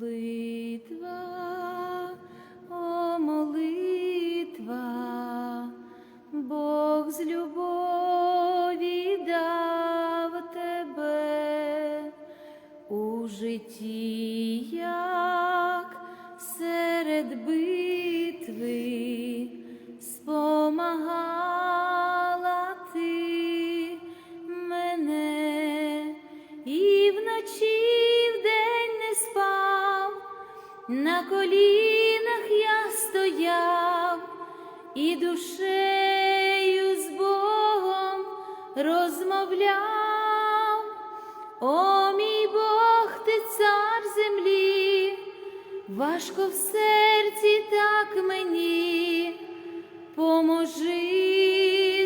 Молитва, о молитва, Бог з любові дав тебе у житті, і душею з Богом розмовляв. О, мій Бог, ти цар землі, важко в серці так мені, поможи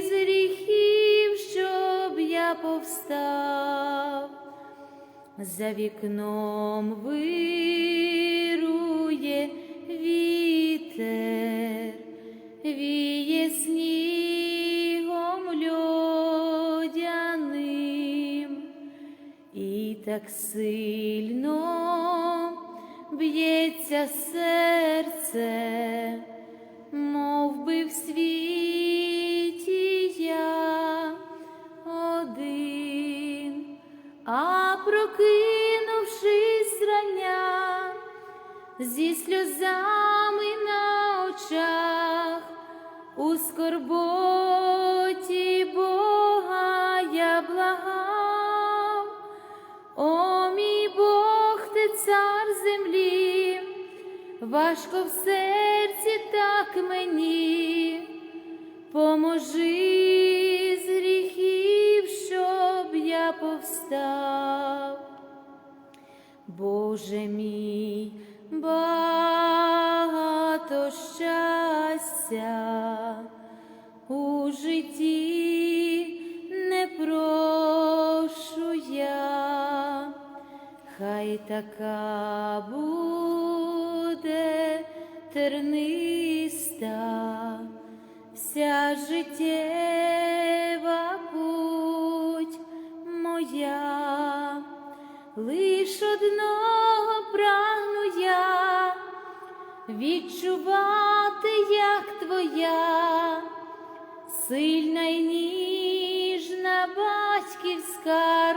з гріхів, щоб я повстав. За вікном вирує і так сильно б'ється серце, мов би в світі я один. А прокинувшись зрання, зі сльозами на очах, у скорботі важко в серці так мені, поможи з гріхів, щоб я повстав. Боже мій, багато щастя у житті не прошу я, хай така буде терниста вся життєва путь моя, лиш одного прагну я відчувати, як твоя. Сильна й ніжна батьківська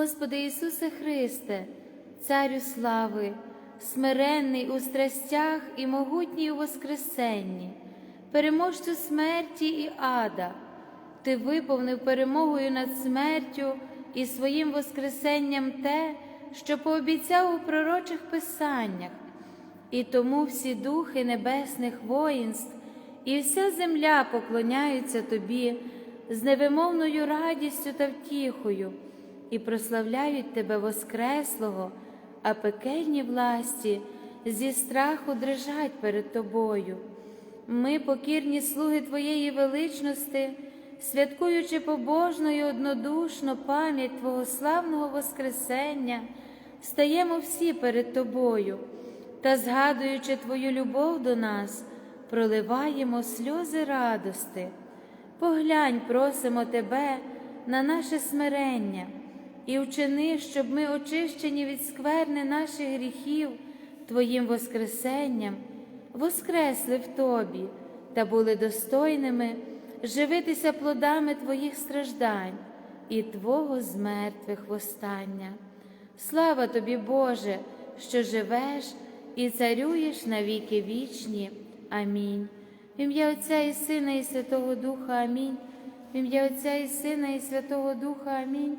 Господи Ісусе Христе, Царю слави, смиренний у страстях і могутній у Воскресенні, переможцю смерті і ада, Ти виповнив перемогою над смертю і своїм Воскресенням те, що пообіцяв у пророчих писаннях, і тому всі духи небесних воїнств і вся земля поклоняються Тобі з невимовною радістю та втіхою і прославляють Тебе Воскреслого, а пекельні власті зі страху дрижать перед Тобою. Ми, покірні слуги Твоєї величності, святкуючи побожно і однодушно пам'ять Твого славного Воскресення, стаємо всі перед Тобою та, згадуючи Твою любов до нас, проливаємо сльози радости. Поглянь, просимо Тебе на наше смирення і вчини, щоб ми, очищені від скверни наших гріхів Твоїм Воскресенням, воскресли в Тобі та були достойними живитися плодами Твоїх страждань і Твого з мертвих востання. Слава тобі, Боже, що живеш і царюєш на віки вічні. Амінь. В ім'я Отця і Сина, і Святого Духа Амінь. В ім'я Отця і Сина, і Святого Духа Амінь.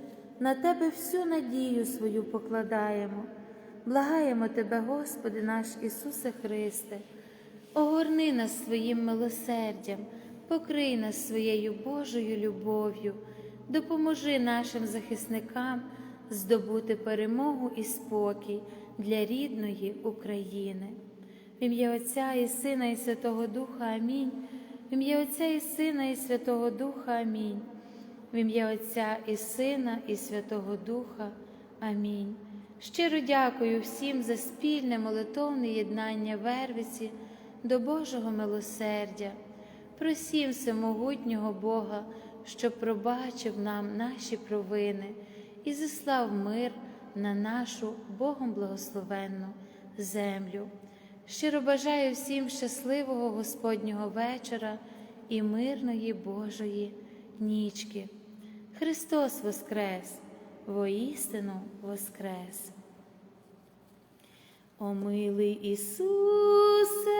на Тебе всю надію свою покладаємо, благаємо Тебе, Господи наш Ісусе Христе, огорни нас своїм милосердям, покрий нас своєю Божою любов'ю, допоможи нашим захисникам здобути перемогу і спокій для рідної України. В ім'я Отця і Сина, і Святого Духа Амінь. В ім'я Отця і Сина, і Святого Духа Амінь. В ім'я Отця і Сина, і Святого Духа. Амінь. Щиро дякую всім за спільне молитовне єднання Вервиці до Божого милосердя. Просім всемогутнього Бога щоб пробачив нам наші провини і зіслав мир на нашу Богом благословенну землю. Щиро бажаю всім щасливого Господнього вечора і мирної Божої нічки. Христос Воскрес, воістину Воскрес. О милий Ісусе,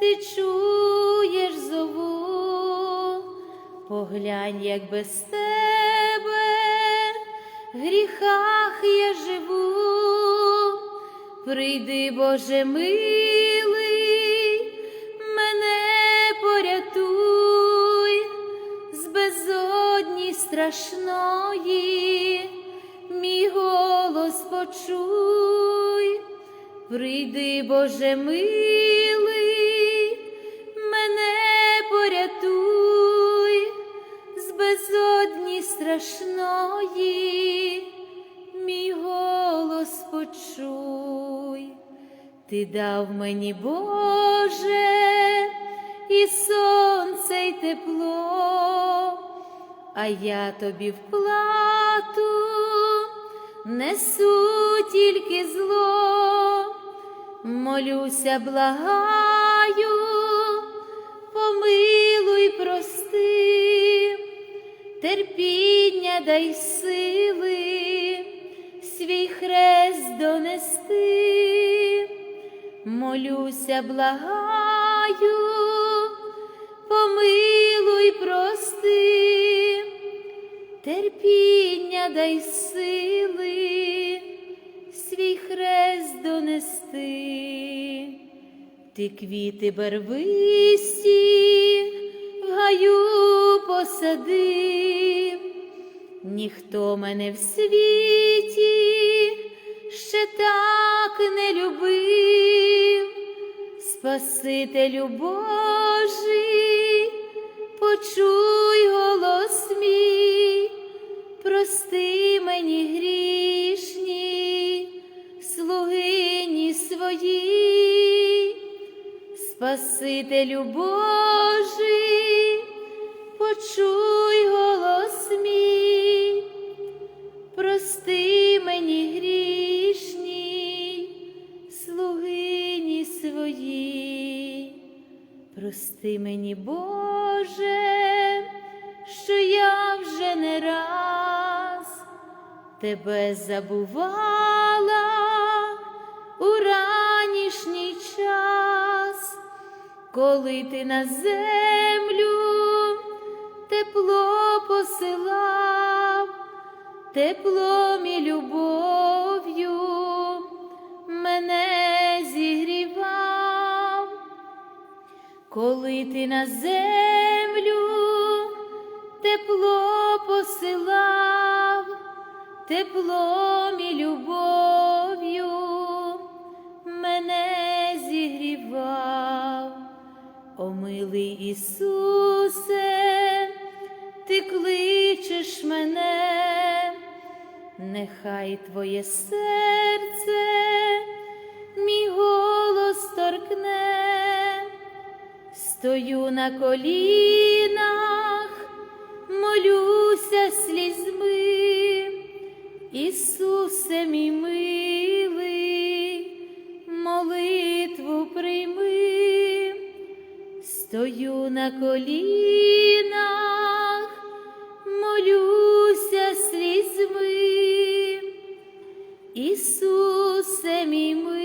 ти чуєш зову, поглянь, як без тебе в гріхах я живу, прийди, Боже милий, страшної, мій голос почуй, прийди, Боже милий, мене порятуй. З безодні страшної, мій голос почуй. Ти дав мені, Боже, і сонце, й тепло, а я тобі в плату несу тільки зло, молюся, благаю, помилуй, прости, терпіння дай сили, свій хрест донести, молюся, благаю, помилуй, прости, терпіння дай сили, свій хрест донести, ти квіти барвисті в гаю посадив, ніхто мене в світі ще так не любив, Спасителю Божий, почуй голос мій, прости мені грішні, слугині свої, Спасителю Божий, почуй голос мій, прости мені грішні, слугині свої, прости мені, Боже, що я вже не раз тебе забувала у ранішній час, коли ти на землю тепло посилав, теплом і любов'ю мене зігрівав, коли ти на землю теплом і любов'ю мене зігрівав, О милий Ісусе, ти кличеш мене, нехай Твоє серце, мій голос торкне, стою на колінах, молюся слізьми, Ісусе мій милий, молитву прийми, стою на колінах, молюся слізьми, Ісусе мій милий,